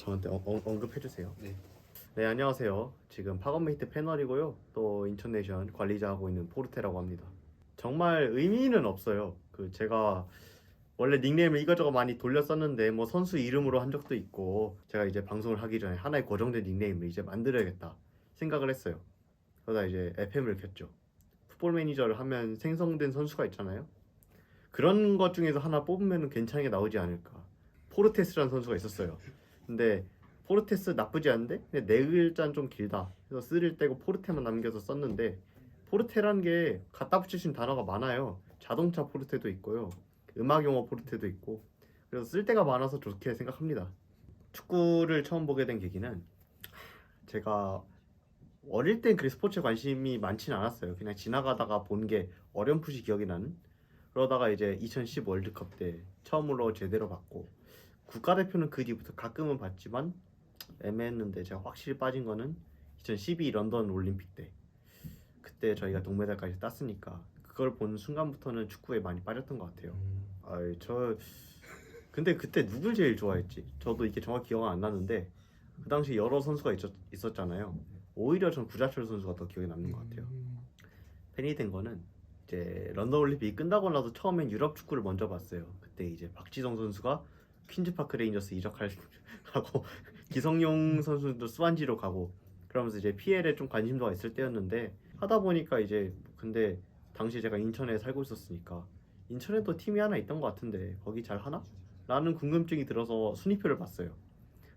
네, 저한테 어, 어, 언급해 주세요. 네. 네, 안녕하세요. 지금 파건메이트 패널이고요. 또 인천네이션 관리자하고 있는 포르테라고 합니다. 정말 의미는 없어요. 그 제가 원래 닉네임을 이것저것 많이 돌렸었는데 뭐 선수 이름으로 한 적도 있고 제가 이제 방송을 하기 전에 하나의 고정된 닉네임을 이제 만들어야겠다 생각을 했어요. 그러다 이제 FM을 켰죠. 풋볼 매니저를 하면 생성된 선수가 있잖아요. 그런 것 중에서 하나 뽑으면 괜찮게 나오지 않을까. 포르테스라는 선수가 있었어요. 근데 포르테스 나쁘지 않은데 근데 네 글자는 좀 길다. 그래서 쓰를 떼고 포르테만 남겨서 썼는데 포르테라는 게 갖다 있는 단어가 많아요. 자동차 포르테도 있고요. 음악 용어 포르테도 있고. 그래서 쓸 데가 많아서 좋게 생각합니다. 축구를 처음 보게 된 계기는 제가 어릴 땐 그리 스포츠에 관심이 많지는 않았어요. 그냥 지나가다가 본 게 어렴풋이 기억이 나는. 그러다가 이제 2010 월드컵 때 처음으로 제대로 봤고 국가대표는 그 뒤부터 가끔은 봤지만 애매했는데 제가 확실히 빠진 거는 2012 런던 올림픽 때 그때 저희가 동메달까지 땄으니까 그걸 본 순간부터는 축구에 많이 빠졌던 것 같아요. 아이 저 근데 그때 누굴 제일 좋아했지? 저도 이게 정확히 기억 안 나는데 그 당시 여러 선수가 있었, 있었잖아요. 오히려 전 구자철 선수가 더 기억에 남는 것 같아요. 팬이 된 거는 이제 런던 올림픽이 끝나고 나서 처음엔 유럽 축구를 먼저 봤어요. 그때 이제 박지성 선수가 퀸즈 파크 레인저스 이적할 하고 기성용 선수도 스완지로 가고 그러면서 이제 PL에 좀 관심도가 있을 때였는데 하다 보니까 이제 근데 당시 제가 인천에 살고 있었으니까 인천에 또 팀이 하나 있던 것 같은데 거기 잘 하나? 라는 궁금증이 들어서 순위표를 봤어요.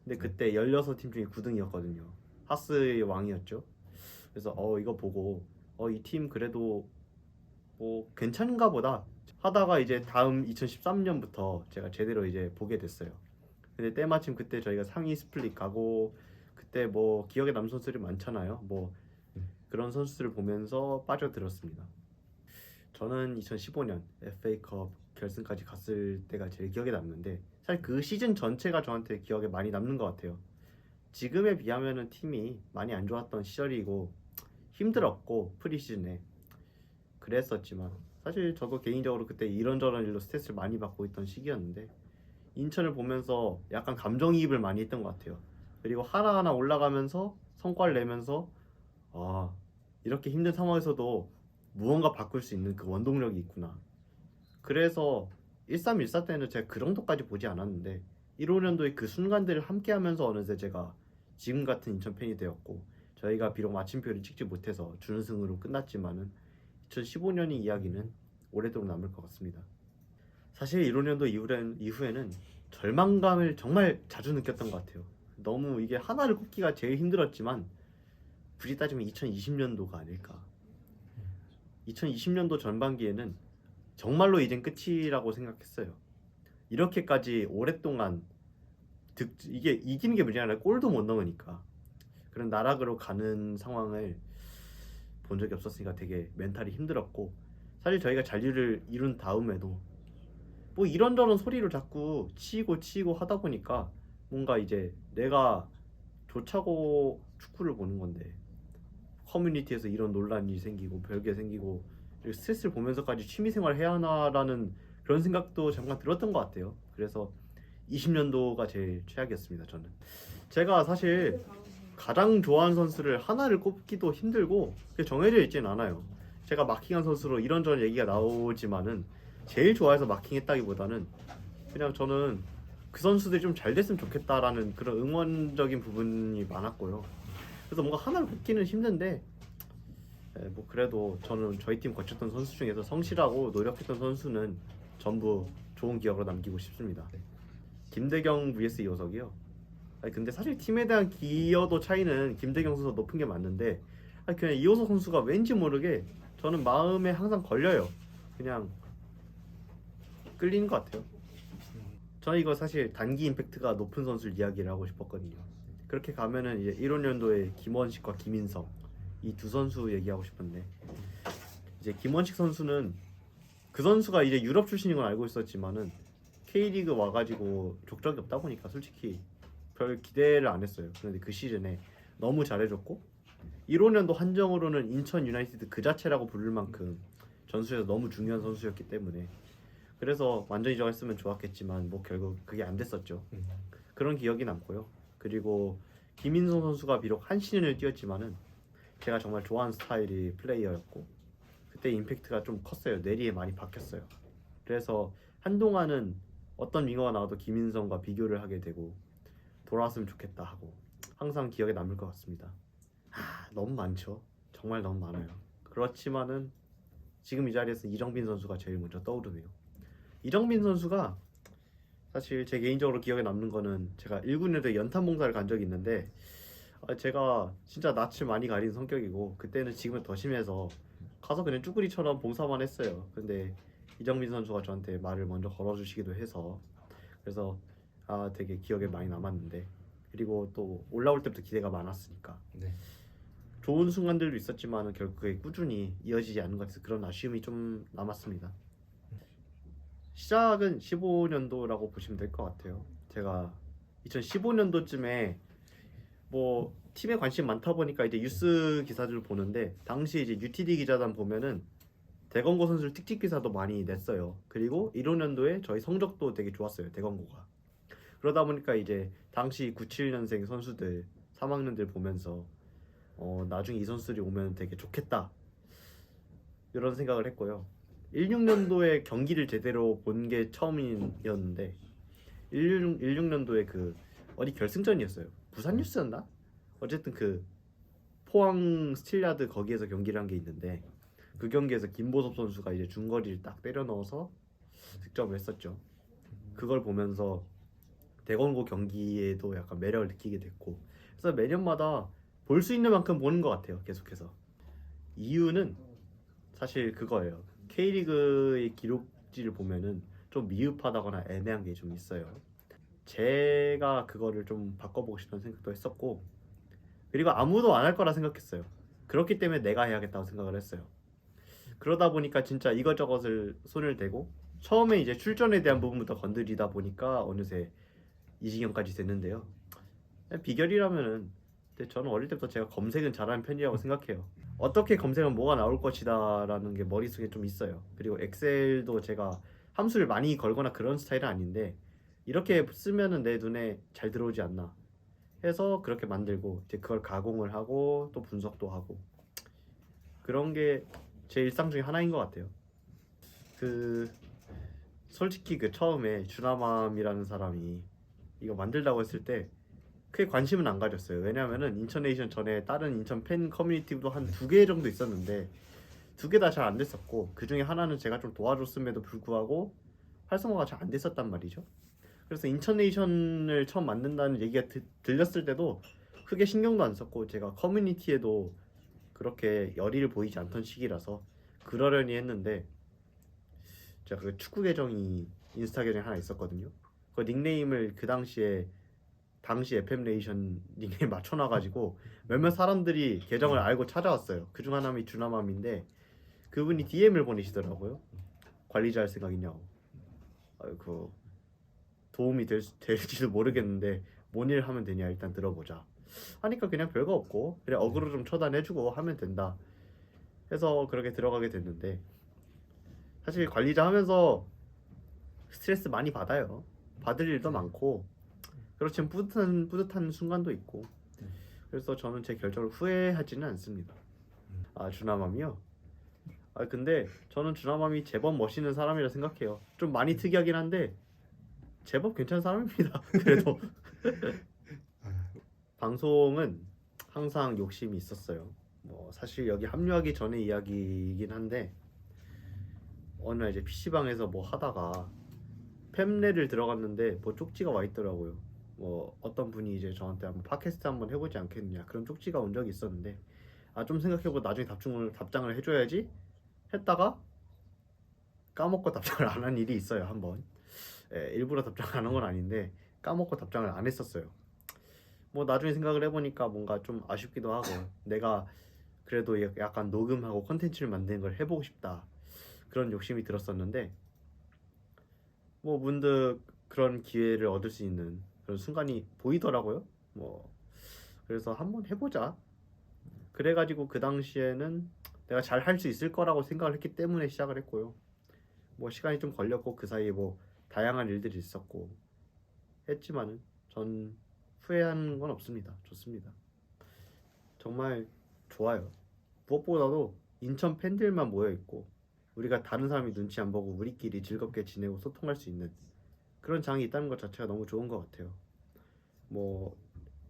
근데 그때 16팀 중에 9등이었거든요. 하스의 왕이었죠. 그래서 어 이거 보고 어 이 팀 그래도 뭐 괜찮은가 보다 하다가 이제 다음 2013년부터 제가 제대로 이제 보게 됐어요. 근데 때마침 그때 저희가 상위 스플릿 가고 그때 뭐 기억에 남는 선수들이 많잖아요. 뭐 그런 선수들을 보면서 빠져들었습니다. 저는 2015년 FA컵 결승까지 갔을 때가 제일 기억에 남는데 사실 그 시즌 전체가 저한테 기억에 많이 남는 것 같아요. 지금에 비하면은 팀이 많이 안 좋았던 시절이고 힘들었고 프리시즌에 그랬었지만 사실 저도 개인적으로 그때 이런저런 일로 스트레스를 많이 받고 있던 시기였는데 인천을 보면서 약간 감정이입을 많이 했던 것 같아요. 그리고 하나하나 올라가면서 성과를 내면서 아 이렇게 힘든 상황에서도 무언가 바꿀 수 있는 그 원동력이 있구나. 그래서 1314 때는 제가 그 정도까지 보지 않았는데 15년도에 그 순간들을 함께 하면서 어느새 제가 지금 같은 인천 팬이 되었고 저희가 비록 마침표를 찍지 못해서 준우승으로 끝났지만은 2015년의 이야기는 오래도록 남을 것 같습니다. 사실 15년도 이후엔, 이후에는 절망감을 정말 자주 느꼈던 것 같아요. 너무 이게 하나를 꼽기가 제일 힘들었지만 굳이 따지면 2020년도가 아닐까. 2020년도 전반기에는 정말로 이젠 끝이라고 생각했어요. 이렇게까지 오랫동안 득, 이게 이기는 게 문제가 아니라 골도 못 넣으니까 그런 나락으로 가는 상황을 본 적이 없었으니까 되게 멘탈이 힘들었고 사실 저희가 잔류를 이룬 다음에도 뭐 이런저런 소리로 자꾸 치고 치고 하다 보니까 뭔가 이제 내가 좋자고 축구를 보는 건데 커뮤니티에서 이런 논란이 생기고 별게 생기고 스트레스를 보면서까지 취미생활 해야 하나라는 그런 생각도 잠깐 들었던 것 같아요. 그래서 20년도가 제일 최악이었습니다. 저는 제가 사실 가장 좋아하는 선수를 하나를 꼽기도 힘들고 그게 정해져 있지는 않아요. 제가 마킹한 선수로 이런저런 얘기가 나오지만은 제일 좋아해서 마킹했다기보다는 그냥 저는 그 선수들이 좀 잘 됐으면 좋겠다라는 그런 응원적인 부분이 많았고요. 그래서 뭔가 하나를 꼽기는 힘든데 예, 뭐 그래도 저는 저희 팀 거쳤던 선수 중에서 성실하고 노력했던 선수는 전부 좋은 기억으로 남기고 싶습니다. 김대경 vs 이호석이요. 아니 근데 사실 팀에 대한 기여도 차이는 김대경 선수가 높은 게 맞는데 아니 그냥 이호석 선수가 왠지 모르게 저는 마음에 항상 걸려요. 그냥 끌리는 것 같아요. 저는 이거 사실 단기 임팩트가 높은 선수를 이야기를 하고 싶었거든요. 그렇게 가면은 이제 15년도에 김원식과 김인성 이 두 선수 얘기하고 싶은데 이제 김원식 선수는 그 선수가 이제 유럽 출신인 건 알고 있었지만은 K리그 와가지고 족적이 없다 보니까 솔직히 별 기대를 안 했어요. 그런데 그 시즌에 너무 잘해줬고 15년도 한정으로는 인천 유나이티드 그 자체라고 부를 만큼 전술에서 너무 중요한 선수였기 때문에 그래서 완전히 정했으면 좋았겠지만 뭐 결국 그게 안 됐었죠. 음. 그런 기억이 남고요. 그리고 김인성 선수가 비록 한 시즌을 뛰었지만은 제가 정말 좋아하는 스타일이 플레이어였고 그때 임팩트가 좀 컸어요. 뇌리에 많이 박혔어요. 그래서 한동안은 어떤 윙어가 나와도 김인성과 비교를 하게 되고 돌아왔으면 좋겠다 하고 항상 기억에 남을 것 같습니다. 아, 너무 많죠. 정말 너무 많아요. 그렇지만은 지금 이 자리에서 이정빈 선수가 제일 먼저 떠오르네요. 이정빈 선수가 사실 제 개인적으로 기억에 남는 거는 제가 1군에도 연탄 봉사를 간 적이 있는데 아, 제가 진짜 낯을 많이 가린 성격이고 그때는 지금은 더 심해서 가서 그냥 쭈구리처럼 봉사만 했어요. 근데 이정빈 선수가 저한테 말을 먼저 걸어주시기도 해서 그래서 아 되게 기억에 많이 남았는데 그리고 또 올라올 때부터 기대가 많았으니까 네. 좋은 순간들도 있었지만 결국 그게 꾸준히 이어지지 않는 것 같아서 그런 아쉬움이 좀 남았습니다. 시작은 15년도라고 보시면 될 것 같아요. 제가 2015년도쯤에 뭐 팀에 관심 많다 보니까 이제 뉴스 기사들을 보는데 당시 이제 UTD 기자단 보면은 대건고 선수를 특집 기사도 많이 냈어요. 그리고 15년도에 저희 성적도 되게 좋았어요. 대건고가. 그러다 보니까 이제 당시 97년생 선수들 3학년들 보면서 어, 나중에 이 선수들이 오면 되게 좋겠다 이런 생각을 했고요. 16년도에 경기를 제대로 본 게 처음이었는데 16, 16년도에 그 어디 결승전이었어요. 부산 뉴스였나? 어쨌든 그 포항 스틸야드 거기에서 경기를 한 게 있는데 그 경기에서 김보섭 선수가 이제 중거리를 딱 때려 넣어서 득점을 했었죠. 그걸 보면서 대건고 경기에도 약간 매력을 느끼게 됐고 그래서 매년마다 볼 수 있는 만큼 보는 것 같아요. 계속해서 이유는 사실 그거예요. K리그의 기록지를 보면은 좀 미흡하다거나 애매한 게 좀 있어요. 제가 그거를 좀 바꿔보고 싶다는 생각도 했었고 그리고 아무도 안 할 거라 생각했어요. 그렇기 때문에 내가 해야겠다고 생각을 했어요. 그러다 보니까 진짜 이것저것을 손을 대고 처음에 이제 출전에 대한 부분부터 건드리다 보니까 어느새 이 지경까지 됐는데요. 비결이라면은 저는 어릴 때부터 제가 검색은 잘하는 편이라고 생각해요. 어떻게 검색하면 뭐가 나올 것이다라는 게 머릿속에 좀 있어요. 그리고 엑셀도 제가 함수를 많이 걸거나 그런 스타일은 아닌데 이렇게 쓰면은 내 눈에 잘 들어오지 않나 해서 그렇게 만들고 이제 그걸 가공을 하고 또 분석도 하고 그런 게 제 일상 중에 하나인 것 같아요. 그 솔직히 그 처음에 주나맘이라는 사람이 이거 만들다고 했을 때 크게 관심은 안 가졌어요. 왜냐면은 인천네이션 전에 다른 인천 팬 커뮤니티도 한 두 개 정도 있었는데 두 개 다 잘 안 됐었고 그 중에 하나는 제가 좀 도와줬음에도 불구하고 활성화가 잘 안 됐었단 말이죠. 그래서 인천네이션을 처음 만든다는 얘기가 드- 들렸을 때도 크게 신경도 안 썼고 제가 커뮤니티에도 그렇게 열의를 보이지 않던 시기라서 그러려니 했는데 제가 그 축구 계정이 인스타 계정이 하나 있었거든요. 그 닉네임을 그 당시에 당시 FM 네이션 닉네임 맞춰놔가지고 몇몇 사람들이 계정을 알고 찾아왔어요. 그 중 하나이 주나맘인데 그분이 DM을 보내시더라고요. 관리자 할 생각 있냐고. 아이고 도움이 될, 수- 될지도 모르겠는데 뭔 일 하면 되냐 일단 들어보자. 하니까 그냥 별거 없고 그냥 어그로 좀 처단해주고 하면 된다. 해서 그렇게 들어가게 됐는데 사실 관리자 하면서 스트레스 많이 받아요. 받을 일도 많고 그렇지만 뿌듯한 뿌듯한 순간도 있고 그래서 저는 제 결정을 후회하지는 않습니다. 아 주나맘이요? 아 근데 저는 주나맘이 제법 멋있는 사람이라 생각해요. 좀 많이 특이하긴 한데 제법 괜찮은 사람입니다. 그래도 방송은 항상 욕심이 있었어요. 뭐 사실 여기 합류하기 전에 이야기이긴 한데 어느 날 이제 PC방에서 뭐 하다가 팸레를 들어갔는데 뭐 쪽지가 와 있더라고요. 뭐 어떤 분이 이제 저한테 한번 팟캐스트 한번 해보지 않겠느냐 그런 쪽지가 온 적이 있었는데 아 좀 생각해보고 나중에 답장을 답장을 해줘야지 했다가 까먹고 답장을 안 한 일이 있어요 한번 예, 일부러 답장을 안한 건 아닌데 까먹고 답장을 안 했었어요 뭐 나중에 생각을 해보니까 뭔가 좀 아쉽기도 하고 내가 그래도 약- 약간 녹음하고 컨텐츠를 만드는 걸 해보고 싶다 그런 욕심이 들었었는데 뭐 문득 그런 기회를 얻을 수 있는 그런 순간이 보이더라고요 뭐 그래서 한번 해보자 그래가지고 그 당시에는 내가 잘 할 수 있을 거라고 생각을 했기 때문에 시작을 했고요 뭐 시간이 좀 걸렸고 그 사이에 뭐 다양한 일들이 있었고 했지만은 전 후회하는 건 없습니다. 좋습니다. 정말 좋아요. 무엇보다도 인천 팬들만 모여 있고 우리가 다른 사람이 눈치 안 보고 우리끼리 즐겁게 지내고 소통할 수 있는 그런 장이 있다는 것 자체가 너무 좋은 것 같아요. 뭐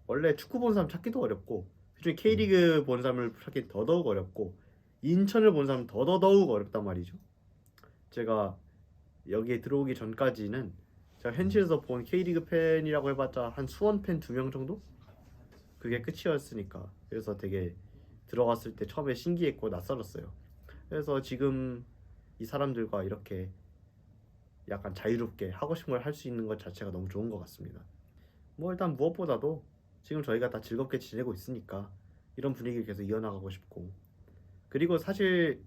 원래 축구 본 사람 찾기도 어렵고 그중에 K리그 본 사람을 찾기 더더욱 어렵고 인천을 본 사람 더더더욱 어렵단 말이죠. 제가 여기에 들어오기 전까지는 제가 현실에서 본 K리그 팬이라고 해봤자 한 수원 팬 두 명 정도? 그게 끝이었으니까 그래서 되게 들어갔을 때 처음에 신기했고 낯설었어요. 그래서 지금 이 사람들과 이렇게 약간 자유롭게 하고 싶은 걸 할 수 있는 것 자체가 너무 좋은 것 같습니다. 뭐 일단 무엇보다도 지금 저희가 다 즐겁게 지내고 있으니까 이런 분위기를 계속 이어나가고 싶고 그리고 사실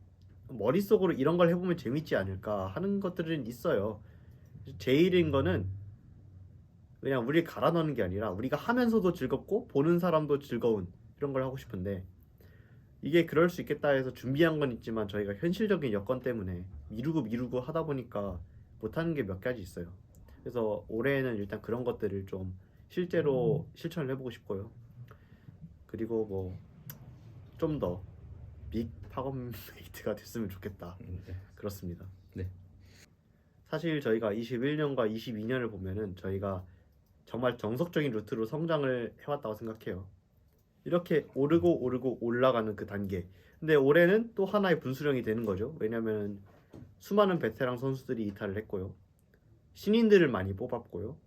머릿속으로 이런 걸 해보면 재밌지 않을까 하는 것들은 있어요. 제일인 거는 그냥 우리 갈아 넣는 게 아니라 우리가 하면서도 즐겁고 보는 사람도 즐거운 이런 걸 하고 싶은데 이게 그럴 수 있겠다 해서 준비한 건 있지만 저희가 현실적인 여건 때문에 미루고 미루고 하다 보니까 못하는 게 몇 가지 있어요. 그래서 올해는 일단 그런 것들을 좀 실제로 실천을 해보고 싶고요. 그리고 뭐 좀 더 빅 파검메이트가 됐으면 좋겠다. 음, 네. 그렇습니다. 네. 사실 저희가 21년과 22년을 보면은 저희가 정말 정석적인 루트로 성장을 해왔다고 생각해요. 이렇게 오르고 오르고 올라가는 그 단계. 근데 올해는 또 하나의 분수령이 되는 거죠. 왜냐면 수많은 베테랑 선수들이 이탈을 했고요. 신인들을 많이 뽑았고요.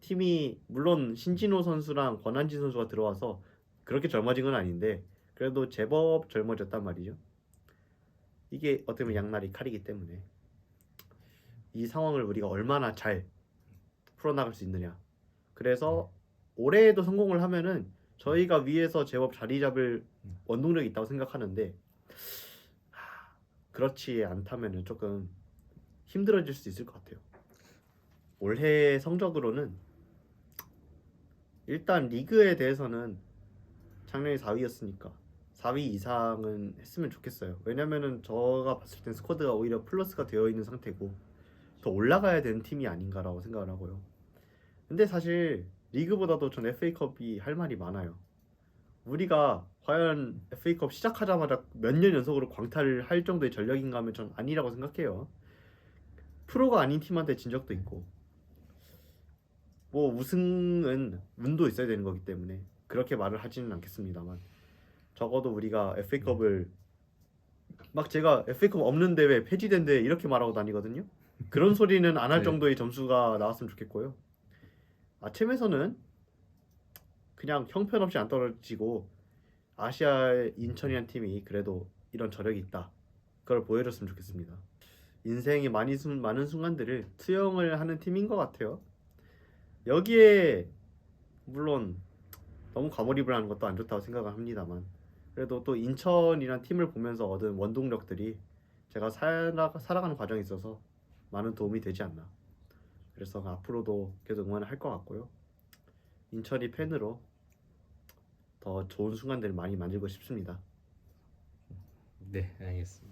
팀이 물론 신진호 선수랑 권한진 선수가 들어와서 그렇게 젊어진 건 아닌데 그래도 제법 젊어졌단 말이죠. 이게 어떻게 보면 양날이 칼이기 때문에 이 상황을 우리가 얼마나 잘 풀어나갈 수 있느냐. 그래서 올해에도 성공을 하면은 저희가 위에서 제법 자리 잡을 원동력이 있다고 생각하는데 하, 그렇지 않다면은 조금 힘들어질 수 있을 것 같아요. 올해 성적으로는 일단 리그에 대해서는 작년에 4위였으니까 4위 이상은 했으면 좋겠어요. 왜냐면은 제가 봤을 땐 스쿼드가 오히려 플러스가 되어 있는 상태고 더 올라가야 되는 팀이 아닌가라고 생각을 하고요. 근데 사실 리그보다도 전 FA컵이 할 말이 많아요. 우리가 과연 FA컵 시작하자마자 몇 년 연속으로 광탈을 할 정도의 전력인가 하면 전 아니라고 생각해요. 프로가 아닌 팀한테 진 적도 있고 뭐 우승은 운도 있어야 되는 거기 때문에 그렇게 말을 하지는 않겠습니다만 적어도 우리가 FA컵을 막 제가 FA컵 없는 대회 폐지된 대회 이렇게 말하고 다니거든요. 그런 소리는 안할 네. 정도의 점수가 나왔으면 좋겠고요. 아침에서는 그냥 형편없이 안 떨어지고 아시아 인천이라는 팀이 그래도 이런 저력이 있다. 그걸 보여줬으면 좋겠습니다. 인생에 많이 순, 많은 순간들을 투영을 하는 팀인 것 같아요. 여기에 물론 너무 과몰입을 하는 것도 안 좋다고 생각을 합니다만 그래도 또 인천이란 팀을 보면서 얻은 원동력들이 제가 살아, 살아가는 과정에 있어서 많은 도움이 되지 않나 그래서 앞으로도 계속 응원을 할것 같고요 인천이 팬으로 더 좋은 순간들을 많이 만들고 싶습니다 네, 알겠습니다.